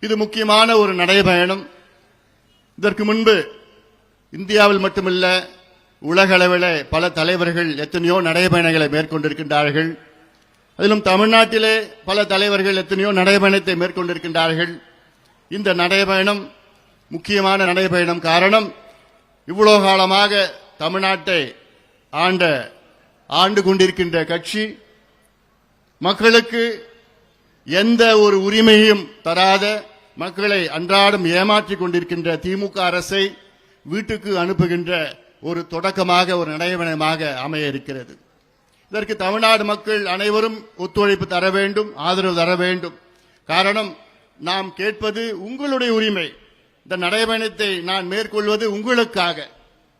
இது முக்கியமான ஒரு நடைபயணம். இதற்கு முன்பு இந்தியாவில் மட்டுமல்ல உலக அளவில் பல தலைவர்கள் எத்தனையோ நடைபயணங்களை மேற்கொண்டிருக்கின்றார்கள். அதிலும் தமிழ்நாட்டிலே பல தலைவர்கள் எத்தனையோ நடைபயணத்தை மேற்கொண்டிருக்கின்றார்கள். இந்த நடைபயணம் முக்கியமான நடைபயணம் காரணம் இவ்வளோ காலமாக தமிழ்நாட்டை ஆண்ட ஆண்டு கொண்டிருக்கின்ற கட்சி மக்களுக்கு எந்த ஒரு உரிமையும் தராத மக்களை அன்றாடம் ஏமாற்றிக் கொண்டிருக்கின்ற திமுக அரசை வீட்டுக்கு அனுப்புகின்ற ஒரு தொடக்கமாக ஒரு நடைபயணமாக அமைய இருக்கிறது. இதற்கு தமிழ்நாடு மக்கள் அனைவரும் ஒத்துழைப்பு தர வேண்டும் ஆதரவு தர வேண்டும். காரணம் நாம் கேட்பது உங்களுடைய உரிமை. இந்த நடைபயணத்தை நான் மேற்கொள்வது உங்களுக்காக.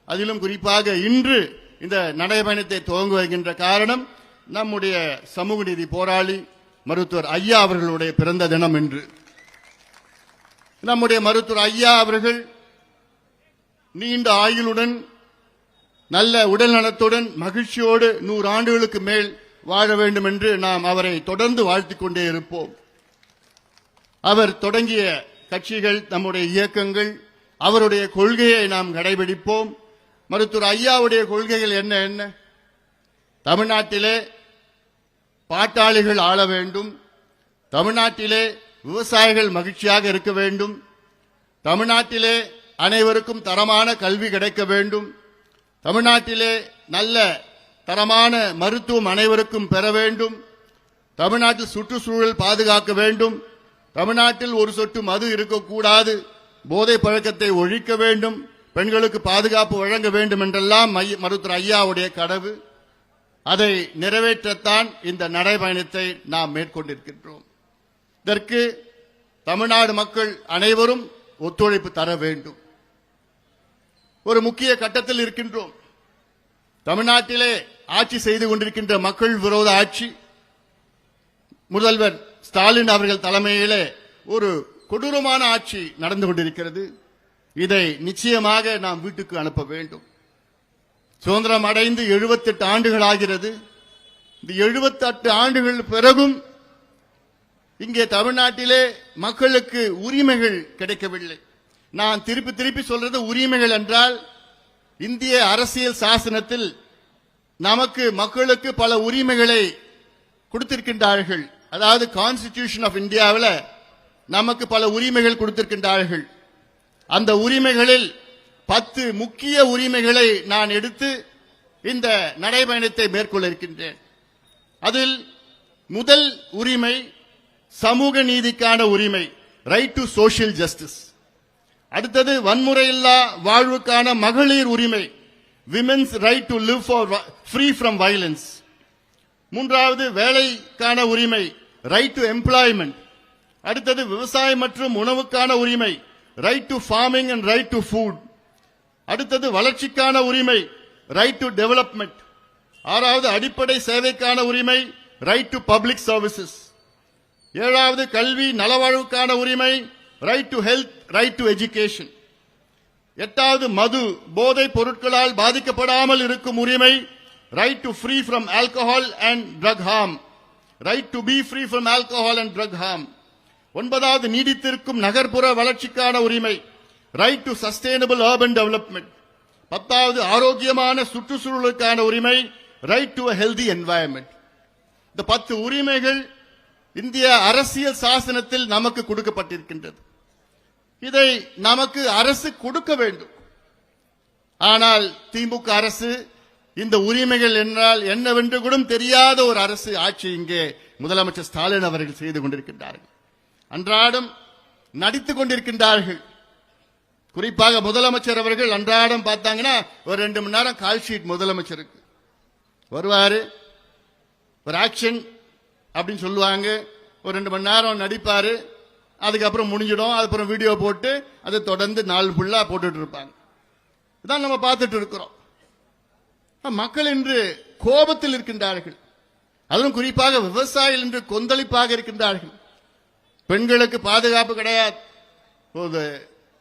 அதிலும் குறிப்பாக இன்று இந்த நடைபயணத்தை துவங்குகின்ற காரணம் நம்முடைய சமூக நீதி போராளி மருத்துவர் ஐயா அவர்களுடைய பிறந்த தினம் என்று நம்முடைய மருத்துவர் ஐயா அவர்கள் நீண்ட ஆயுளுடன் நல்ல உடல் நலத்துடன் மகிழ்ச்சியோடு நூறு ஆண்டுகளுக்கு மேல் வாழ வேண்டும் என்று நாம் அவரை தொடர்ந்து வாழ்த்திக் கொண்டே இருப்போம். அவர் தொடங்கிய கட்சிகள் நம்முடைய இயக்கங்கள் அவருடைய கொள்கையை நாம் கடைபிடிப்போம். மருத்துவர் ஐயாவுடைய கொள்கைகள் என்ன என்ன? தமிழ்நாட்டிலே பாட்டாளிகள் ஆள வேண்டும். தமிழ்நாட்டிலே விவசாயிகள் மகிழ்ச்சியாக இருக்க வேண்டும். தமிழ்நாட்டிலே அனைவருக்கும் தரமான கல்வி கிடைக்க வேண்டும். தமிழ்நாட்டிலே நல்ல தரமான மருத்துவம் அனைவருக்கும் பெற வேண்டும். தமிழ்நாட்டில் சுற்றுச்சூழல் பாதுகாக்க வேண்டும். தமிழ்நாட்டில் ஒரு சொட்டு மது இருக்கக்கூடாது. போதை பழக்கத்தை ஒழிக்க வேண்டும். பெண்களுக்கு பாதுகாப்பு வழங்க வேண்டும் என்றெல்லாம் மைய- மருத்துவர் ஐயாவுடைய கடவு அதை நிறைவேற்றத்தான் இந்த நடைபயணத்தை நாம் மேற்கொண்டிருக்கின்றோம். இதற்கு தமிழ்நாடு மக்கள் அனைவரும் ஒத்துழைப்பு தர வேண்டும். ஒரு முக்கிய கட்டத்தில் இருக்கின்றோம். தமிழ்நாட்டிலே ஆட்சி செய்து கொண்டிருக்கின்ற மக்கள் விரோத ஆட்சி முதல்வர் ஸ்டாலின் அவர்கள் தலைமையிலே ஒரு கொடூரமான ஆட்சி நடந்து கொண்டிருக்கிறது. இதை நிச்சயமாக நாம் வீட்டுக்கு அனுப்ப வேண்டும். சுதந்திரம் அடைந்து 78 ஆண்டுகள் ஆகிறது. இந்த 78 ஆண்டுகள் பிறகும் இங்கே தமிழ்நாட்டிலே மக்களுக்கு உரிமைகள் கிடைக்கவில்லை. நான் திருப்பி திருப்பி சொல்றது உரிமைகள் என்றால் இந்திய அரசியல் சாசனத்தில் நமக்கு மக்களுக்கு பல உரிமைகளை கொடுத்திருக்கின்றார்கள். அதாவது கான்ஸ்டிடியூஷன் ஆஃப் இந்தியாவில் நமக்கு பல உரிமைகள் கொடுத்திருக்கின்றார்கள். அந்த உரிமைகளில் பத்து முக்கிய உரிமைகளை நான் எடுத்து இந்த நடைபயணத்தை மேற்கொள்ள இருக்கின்றேன் அதில் முதல் உரிமை சமூக நீதிக்கான உரிமை ரைட் டு சோஷியல் ஜஸ்டிஸ் அடுத்தது வன்முறையில்லா வாழ்வுக்கான மகளிர் உரிமை women's right to live for free from violence மூன்றாவது வேலைக்கான உரிமை ரைட் டு எம்ப்ளாய்மெண்ட் அடுத்தது விவசாயம் மற்றும் உணவுக்கான உரிமை right to farming and right to food அடுத்தது வளர்ச்சிக்கான உரிமை ரைட் டு டெவலப்மெண்ட் ஆறாவது அடிப்படை சேவைக்கான உரிமை ரைட் டு பப்ளிக் சர்வீசஸ் ஏழாவது கல்வி நலவாழ்வுக்கான உரிமை right to health right to education எட்டாவது மது போதை பொருட்களால் பாதிக்கப்படாமல் இருக்கும் உரிமை right to free from alcohol and drug harm right to be free from alcohol and drug harm ஒன்பதாவது நீடித்திருக்கும் நகர்ப்புற வளர்ச்சிக்கான உரிமை right to sustainable urban development பத்தாவது ஆரோக்கியமான சுற்றுச்சூழலுக்கான உரிமை ரைட் டு ஹெல்தி என்வாயன்மெண்ட் இந்த பத்து உரிமைகள் இந்திய அரசியல் சாசனத்தில் நமக்கு கொடுக்கப்பட்டிருக்கின்றது. இதை நமக்கு அரசு கொடுக்க வேண்டும். ஆனால் திமுக அரசு இந்த உரிமைகள் என்றால் என்னவென்று கூட தெரியாத ஒரு அரசு ஆட்சி இங்கே முதலமைச்சர் ஸ்டாலின் அவர்கள் செய்து கொண்டிருக்கின்றார்கள். அன்றாடம் நடித்துக் கொண்டிருக்கின்றார்கள். குறிப்பாக முதலமைச்சர் அவர்கள் அன்றாடம் பார்த்தாங்கன்னா ஒரு ரெண்டு மணி நேரம் கால் ஷீட் முதலமைச்சருக்கு. வருவாரு ஒரு ஆக்ஷன் அப்படின்னு சொல்லுவாங்க. ஒரு ரெண்டு மணி நேரம் நடிப்பாரு. அதுக்கப்புறம் முடிஞ்சிடும். அதுக்கப்புறம் வீடியோ போட்டு அதை தொடர்ந்து நாள் ஃபுல்லாக போட்டுட்டு இருப்பாங்க. இதான் நம்ம பார்த்துட்டு இருக்கிறோம். மக்கள் இன்று கோபத்தில் இருக்கின்றார்கள். அதிலும் குறிப்பாக விவசாயிகள் இன்று கொந்தளிப்பாக இருக்கின்றார்கள். பெண்களுக்கு பாதுகாப்பு கிடையாது.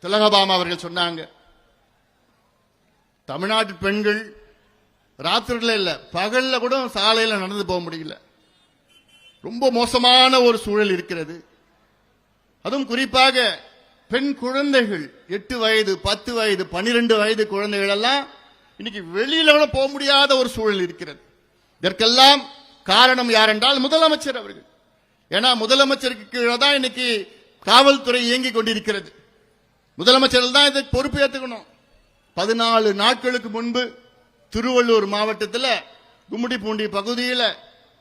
திலகபாமா அவர்கள் சொன்னாங்க தமிழ்நாட்டு பெண்கள் ராத்திரில இல்லை பகல்ல கூட சாலையில் நடந்து போக முடியல. ரொம்ப மோசமான ஒரு சூழல் இருக்கிறது. அதுவும் குறிப்பாக பெண் குழந்தைகள் எட்டு வயது பத்து வயது பன்னிரெண்டு வயது குழந்தைகள் எல்லாம் இன்னைக்கு வெளியில கூட போக முடியாத ஒரு சூழல் இருக்கிறது. இதற்கெல்லாம் காரணம் யார் என்றால் முதலமைச்சர் அவர்கள். ஏன்னா முதலமைச்சருக்கு கீழே தான் இன்னைக்கு காவல்துறை இயங்கிக் கொண்டிருக்கிறது. முதலமைச்சர் தான் இதை பொறுப்பு ஏற்றுக்கணும் பதினாலு நாட்களுக்கு முன்பு திருவள்ளூர் மாவட்டத்தில் கும்மிடிப்பூண்டி பகுதியில்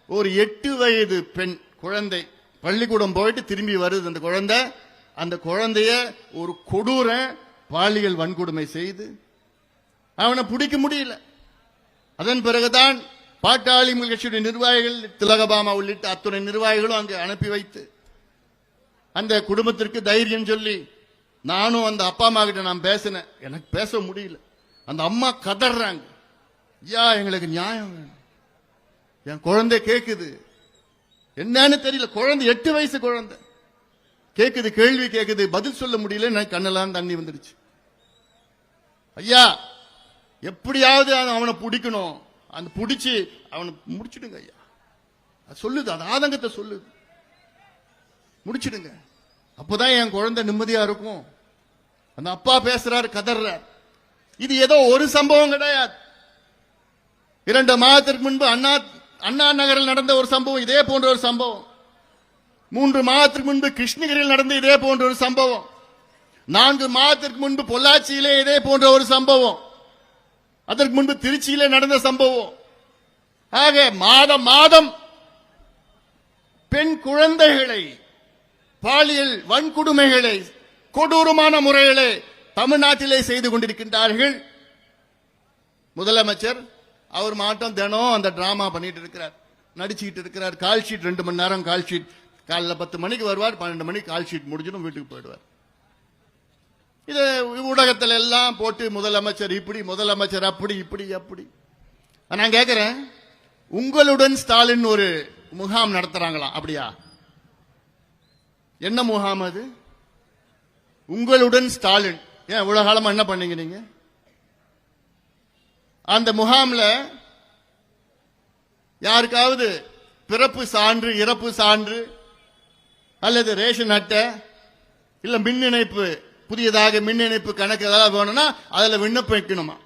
ஒரு எட்டு வயது பெண் குழந்தை பள்ளிக்கூடம் போயிட்டு திரும்பி வருது. அந்த குழந்தை அந்த குழந்தைய ஒரு கொடூர பாலியல் வன்கொடுமை செய்து அவனை பிடிக்க முடியல. அதன் பிறகுதான் பாட்டாளி கட்சியுடைய நிர்வாகிகள் திலகபாமா உள்ளிட்ட அத்துணை நிர்வாகிகளும் அங்கு அனுப்பி வைத்து அந்த குடும்பத்திற்கு தைரியம் சொல்லி நானும் அந்த அப்பா அம்மா கிட்ட நான் பேசினேன். எனக்கு பேச முடியல. அந்த அம்மா கதறாங்க. ஐயா எங்களுக்கு நியாயம் வேணும். என் குழந்தை கேக்குது. என்னன்னு தெரியல. குழந்தை எட்டு வயசு குழந்தை. கேக்குது கேள்வி கேக்குது. பதில் சொல்ல முடியல. எனக்கு கண்ணெல்லாம் தண்ணி வந்துடுச்சு. ஐயா எப்படியாவது அவனை பிடிக்கணும். அந்த பிடிச்சி அவனை முடிச்சிடுங்க ஐயா. அது சொல்லுது. அது ஆதங்கத்தை சொல்லுது. முடிச்சிடுங்க. அப்போதான் என் குழந்தை நிம்மதியா இருக்கும். அந்த அப்பா பேசுறாரு கதர்றார். இது ஏதோ ஒரு சம்பவம் கிடையாது. இரண்டு மாதத்திற்கு முன்பு அண்ணா அண்ணா நகரில் நடந்த ஒரு சம்பவம் இதே போன்ற ஒரு சம்பவம். மூன்று மாதத்திற்கு முன்பு கிருஷ்ணகிரியில் நடந்த இதே போன்ற ஒரு சம்பவம். நான்கு மாதத்திற்கு முன்பு பொள்ளாச்சியிலே இதே போன்ற ஒரு சம்பவம். அதற்கு முன்பு திருச்சியிலே நடந்த சம்பவம். ஆக மாதம் மாதம் பெண் குழந்தைகளை பாலியல் வன்கொடுமைகளை கொடூரமான முறையிலே தமிழ்நாட்டிலே செய்து கொண்டிருக்கின்றார்கள். முதலமைச்சர் அவர் மாட்டம் தினம் அந்த டிராமா பண்ணிட்டு இருக்கிறார். நடிச்சுக்கிட்டு இருக்கிறார். கால் ஷீட் ரெண்டு மணி நேரம் கால் ஷீட் காலைல பத்து மணிக்கு வருவார் பன்னெண்டு மணிக்கு கால் ஷீட் முடிஞ்சிடும் வீட்டுக்கு போயிடுவார். இது ஊடகத்தில் எல்லாம் போட்டு முதலமைச்சர் இப்படி முதலமைச்சர் அப்படி இப்படி அப்படி. நான் கேட்கிறேன் உங்களுடன் ஸ்டாலின் ஒரு முகாம் நடத்துறாங்களா? அப்படியா? என்ன முகாம் அது? உங்களுடன் ஸ்டாலின். ஏன் இவ்வளவு காலமா என்ன பண்ணீங்க நீங்க? அந்த முகாம்ல யாருக்காவது பிறப்பு சான்று இறப்பு சான்று அல்லது ரேஷன் அட்டை இல்ல மின் இணைப்பு புதியதாக மின் இணைப்பு கணக்கு ஏதாவது வேணும்னா அதுல விண்ணப்பம் வைக்கணுமா?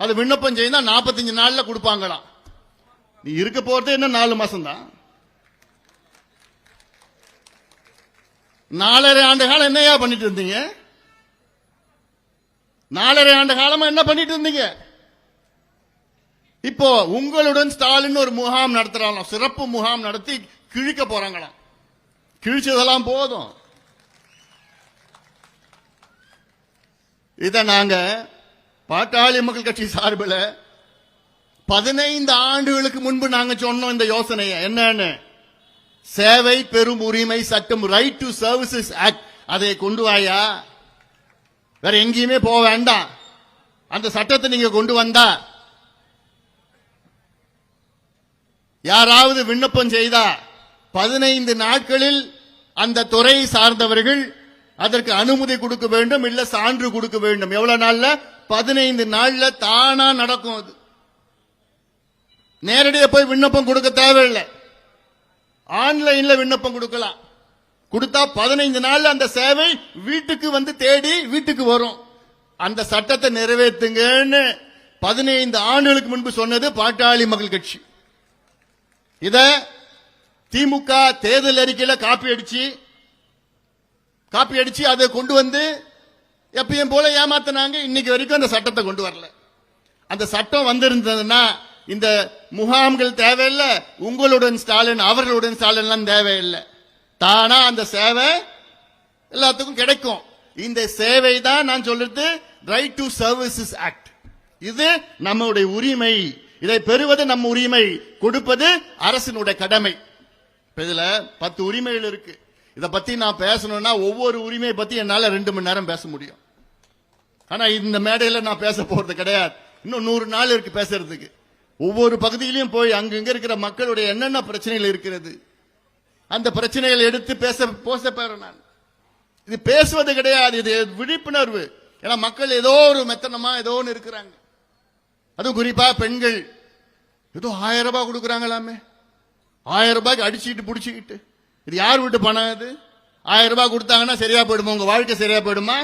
அது விண்ணப்பம் செய்தா நாற்பத்தஞ்சு நாள்ல கொடுப்பாங்களாம். நீ இருக்க போறதே என்ன நாலு மாசம் தான் நாலரை ஆண்டு காலம் என்னையா பண்ணிட்டு இருந்தீங்க? நாலரை ஆண்டு காலமா என்ன பண்ணிட்டு இருந்தீங்க? இப்போ உங்களுடன் ஸ்டாலின் ஒரு முகாம் நடத்துறாங்களாம். சிறப்பு முகாம் நடத்தி கிழிக்க போறாங்களாம். கிழிச்சதெல்லாம் போதும். இத நாங்க பாட்டாளி மக்கள் கட்சி சார்பில் பதினைந்து ஆண்டுகளுக்கு முன்பு நாங்க சொன்னோம் இந்த யோசனையை. என்னன்னு சேவை பெரும் உரிமை சட்டம் ரைட் டு சர்வீசஸ் ஆக்ட் அதை கொண்டு வாயா? வேற எங்கேயுமே போக வேண்டாம். அந்த சட்டத்தை நீங்க கொண்டு வந்தா. யாராவது விண்ணப்பம் செய்தா பதினைந்து நாட்களில் அந்த துறை சார்ந்தவர்கள் அதற்கு அனுமதி கொடுக்க வேண்டும் இல்ல சான்று கொடுக்க வேண்டும். எவ்வளவு நாள்ல? பதினைந்து நாள்ல தானா நடக்கும் அது. நேரடியாக போய் விண்ணப்பம் கொடுக்க தேவையில்லை. ஆன்லைன்ல விண்ணப்பம் கொடுக்கலாம். கொடுத்தா பதினைந்து நாள் அந்த சேவை வீட்டுக்கு வந்து தேடி வீட்டுக்கு வரும். அந்த சட்டத்தை நிறைவேற்றுங்கன்னு பதினைந்து ஆண்டுகளுக்கு முன்பு சொன்னது பாட்டாளி மக்கள் கட்சி. இத திமுக தேர்தல் அறிக்கையில காப்பி அடிச்சு காப்பி அடிச்சு அதை கொண்டு வந்து எப்பயும் போல ஏமாத்தினாங்க. இன்னைக்கு வரைக்கும் அந்த சட்டத்தை கொண்டு வரல. அந்த சட்டம் வந்திருந்ததுன்னா இந்த முகாம்கள் தேவையில்லை. உங்களுடன் ஸ்டாலின் அவர்களுடன் ஸ்டாலின் தேவையில்லை. தானா அந்த சேவை எல்லாத்துக்கும் கிடைக்கும். இந்த சேவை தான் நான் சொல்றது ரைட் டு சர்வீசஸ் ஆக்ட் இது நம்முடைய உரிமை. இதை பெறுவது நம்ம உரிமை. கொடுப்பது அரசினுடைய கடமை. இதுல பத்து உரிமைகள் இருக்கு. இதை பத்தி நான் பேசணும்னா ஒவ்வொரு உரிமையை பத்தி என்னால ரெண்டு மணி நேரம் பேச முடியும். ஆனா இந்த மேடையில நான் பேச போறது கிடையாது. இன்னும் நூறு நாள் இருக்கு பேசுறதுக்கு. ஒவ்வொரு பகுதியிலையும் போய் அங்கங்க இருக்கிற மக்களுடைய என்னென்ன பிரச்சனைகள் இருக்கிறது? அந்த பிரச்சனைகளை எடுத்து பேச போச நான். இது பேசுவது கிடையாது இது விழிப்புணர்வு. ஏன்னா மக்கள் ஏதோ ஒரு மெத்தனமா ஏதோ ஒன்று இருக்கிறாங்க. அதுவும் குறிப்பா பெண்கள். ஏதோ ஆயிரம் ரூபாய் கொடுக்குறாங்களாமே. ஆயிரம் ரூபாய்க்கு அடிச்சுக்கிட்டு பிடிச்சிக்கிட்டு. இது யார் வீட்டு பணம் இது ஆயிரம் ரூபாய் கொடுத்தாங்கன்னா சரியா போயிடுமா? உங்க வாழ்க்கை சரியா போயிடுமா?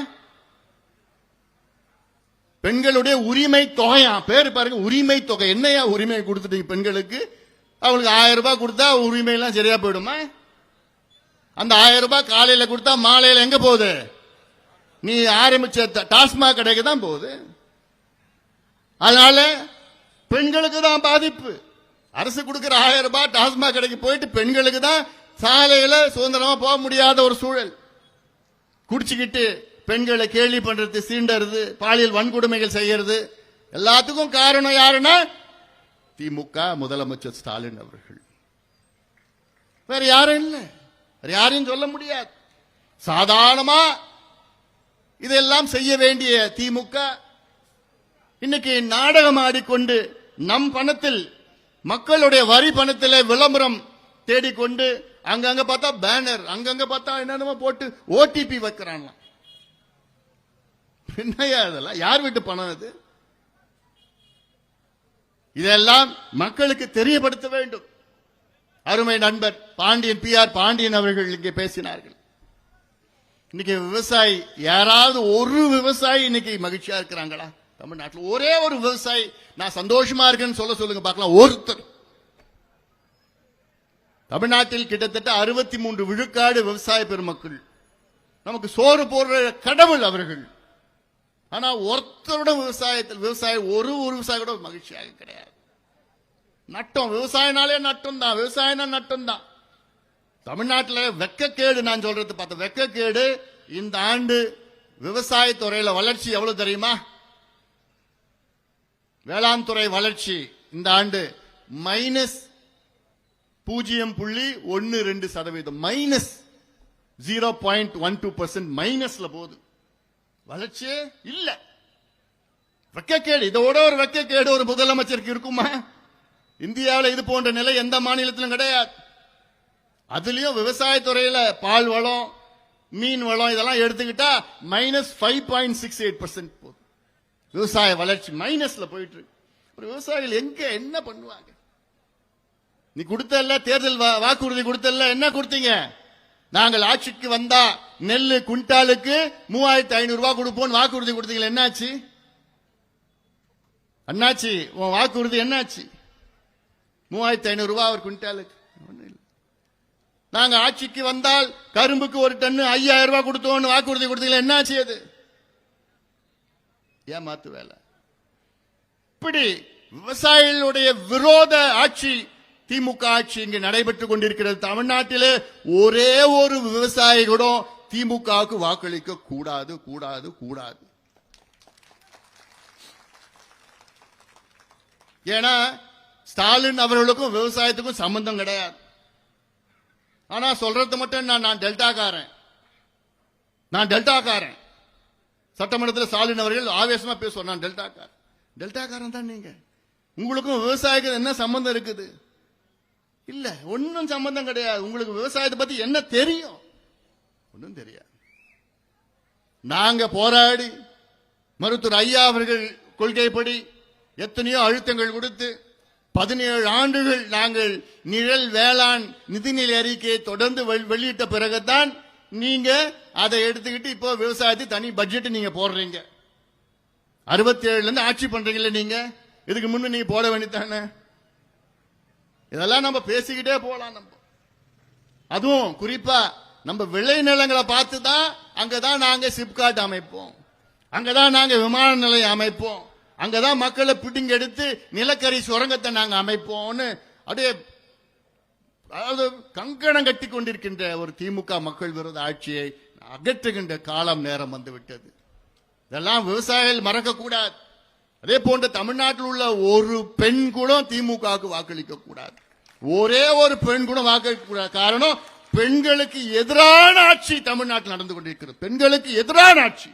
பெண்களுடைய உரிமை தொகையா? பேர் பாருங்க உரிமை தொகை. என்னையா உரிமை கொடுத்துட்டீங்க பெண்களுக்கு? அவளுக்கு ஆயிரம் ரூபாய் கொடுத்தா உரிமை எல்லாம் சரியா போயிடுமா? அந்த ஆயிரம் ரூபாய் காலையில கொடுத்தா மாலையில எங்க போகுது? நீ ஆரம்பிச்ச டாஸ்மாக் கடைக்கு தான் போகுது. அதனால பெண்களுக்கு தான் பாதிப்பு. அரசு கொடுக்கிற ஆயிரம் ரூபாய் டாஸ்மாக் கடைக்கு போயிட்டு பெண்களுக்கு தான் சாலையில சுதந்திரமா போக முடியாத ஒரு சூழல். குடிச்சுக்கிட்டு பெண்களை கேலி பண்றது சீண்டறது பாலியல் வன்கொடுமைகள் செய்யறது எல்லாத்துக்கும் காரணம் யாருன்னா திமுக முதலமைச்சர் ஸ்டாலின் அவர்கள். வேற யாரும் இல்லை. வேற யாரையும் சொல்ல முடியாது. சாதாரணமா இதெல்லாம் செய்ய வேண்டிய திமுக இன்னைக்கு நாடகம் ஆடிக்கொண்டு நம் பணத்தில் மக்களுடைய வரி பணத்தில் விளம்பரம் தேடிக்கொண்டு அங்கங்க பார்த்தா பேனர் அங்கங்க பார்த்தா என்னென்னமோ போட்டு ஓடிபி வைக்கிறான்லாம் என்னையா இதெல்லாம்? யார் வீட்டு பணம் இது இதெல்லாம் மக்களுக்கு தெரியப்படுத்த வேண்டும். அருமை நண்பர் பாண்டியன் பி ஆர் பாண்டியன் அவர்கள் இங்கே பேசினார்கள். இன்னைக்கு விவசாயி யாராவது ஒரு விவசாயி இன்னைக்கு மகிழ்ச்சியா இருக்கிறாங்களா? தமிழ்நாட்டில் ஒரே ஒரு விவசாயி நான் சந்தோஷமா இருக்கேன்னு சொல்ல சொல்லுங்க பார்க்கலாம். ஒருத்தர். தமிழ்நாட்டில் கிட்டத்தட்ட அறுபத்தி மூன்று விழுக்காடு விவசாய பெருமக்கள். நமக்கு சோறு போடுற கடவுள் அவர்கள். ஆனா ஒருத்தரோட விவசாயத்தில் விவசாயம் ஒரு ஒரு விவசாயி கூட மகிழ்ச்சியாக கிடையாது. நட்டம் விவசாயனாலே நட்டம் தான் விவசாயம்னா நட்டம் தான் தமிழ்நாட்டில் வெக்கக்கேடு நான் சொல்றது பார்த்த வெக்கக்கேடு இந்த ஆண்டு விவசாயத்துறையில் வளர்ச்சி எவ்வளவு தெரியுமா? வேளாண் துறை வளர்ச்சி இந்த ஆண்டு மைனஸ் பூஜ்ஜியம் புள்ளி ஒன்னு ரெண்டு சதவீதம். Minus zero point one two percent மைனஸ்ல போகுது. வளர்ச்சியே இல்ல. வெக்கக்கேடு இதோட ஒரு வெக்கக்கேடு ஒரு முதலமைச்சருக்கு இருக்குமா? இந்தியாவில் இது போன்ற நிலை எந்த மாநிலத்திலும் கிடையாது. அதுலயும் விவசாயத்துறையில பால் வளம் மீன் வளம் இதெல்லாம் எடுத்துக்கிட்டா minus five point six eight percent போதும். விவசாய வளர்ச்சி மைனஸ்ல போயிட்டு இருக்கு. ஒரு விவசாயிகள் எங்க என்ன பண்ணுவாங்க? நீ கொடுத்தல்ல தேர்தல் வா- வாக்குறுதி கொடுத்தல்ல என்ன கொடுத்தீங்க? நாங்கள் ஆட்சிக்கு வந்தா நெல் குண்டாலுக்கு மூவாயிரத்தி ஐநூறு ரூபாய் கொடுப்போம் வாக்குறுதி கொடுத்தீங்களா என்னாச்சு? அண்ணாச்சி உன் வாக்குறுதி என்னாச்சு? மூவாயிரத்தி ஐநூறு ரூபாய் ஒரு குண்டாலுக்கு ஒண்ணும் நாங்க ஆட்சிக்கு வந்தால் கரும்புக்கு ஒரு டன்னு ஐயாயிரம் ரூபாய் கொடுத்தோம்னு வாக்குறுதி கொடுத்தீங்களா என்னாச்சு அது? ஏமாத்து வேலை? இப்படி விவசாயிகளுடைய விரோத ஆட்சி திமுக ஆட்சி இங்கு நடைபெற்றுக் கொண்டிருக்கிறது. தமிழ்நாட்டிலே ஒரே ஒரு விவசாயி கூட திமுகவுக்கு வாக்களிக்க கூடாது கூடாது கூடாது. ஏன்னா ஸ்டாலின் அவர்களுக்கும் விவசாயத்துக்கும் சம்பந்தம் கிடையாது. ஆனா சொல்றது மட்டும் நான் நான் டெல்டாக்காரன். நான் டெல்டாக்காரன். சட்டமன்றத்தில் ஸ்டாலின் அவர்கள் ஆவேசமா பேசுவார். நான் டெல்டாக்காரன். டெல்டாக்காரன் தான் நீங்க. உங்களுக்கும் விவசாயிகள் என்ன சம்பந்தம் இருக்குது? இல்ல ஒன்னும் சம்பந்தம் கிடையாது. உங்களுக்கு விவசாயத்தை பத்தி என்ன தெரியும்? ஒன்றும் தெரியாது. நாங்க போராடி மருத்துவர் ஐயா அவர்கள் கொள்கைப்படி எத்தனையோ அழுத்தங்கள் கொடுத்து பதினேழு ஆண்டுகள் நாங்கள் நிழல் வேளாண் நிதிநிலை அறிக்கையை தொடர்ந்து வெளியிட்ட பிறகுதான் நீங்க அதை எடுத்துக்கிட்டு இப்போ விவசாயத்தை தனி பட்ஜெட் நீங்க போடுறீங்க. அறுபத்தி ஏழுல இருந்து ஆட்சி பண்றீங்கல்ல நீங்க. இதுக்கு முன்ன நீங்க போட வேண்டியதானே இதெல்லாம் நம்ம பேசிக்கிட்டே போகலாம் நம்ம. அதுவும் குறிப்பா நம்ம விளை நிலங்களை பார்த்து தான் அங்கதான் நாங்க சிப்காட் அமைப்போம். அங்கதான் நாங்க விமான நிலையம் அமைப்போம். அங்கதான் மக்களை பிடிங்க எடுத்து நிலக்கரி சுரங்கத்தை நாங்க அமைப்போம்னு அப்படியே அதாவது கங்கணம் கட்டி கொண்டிருக்கின்ற ஒரு திமுக மக்கள் விரோத ஆட்சியை அகற்றுகின்ற காலம் நேரம் வந்து விட்டது இதெல்லாம் விவசாயிகள் மறக்கக்கூடாது. அதே போன்று தமிழ்நாட்டில் உள்ள ஒரு பெண் கூட திமுகவுக்கு வாக்களிக்க கூடாது. ஒரே ஒரு பெண் கூட வாக்களிக்க கூடாது. காரணம் பெண்களுக்கு எதிரான ஆட்சி தமிழ்நாட்டில் நடந்து கொண்டிருக்கிறது. பெண்களுக்கு எதிரான ஆட்சி.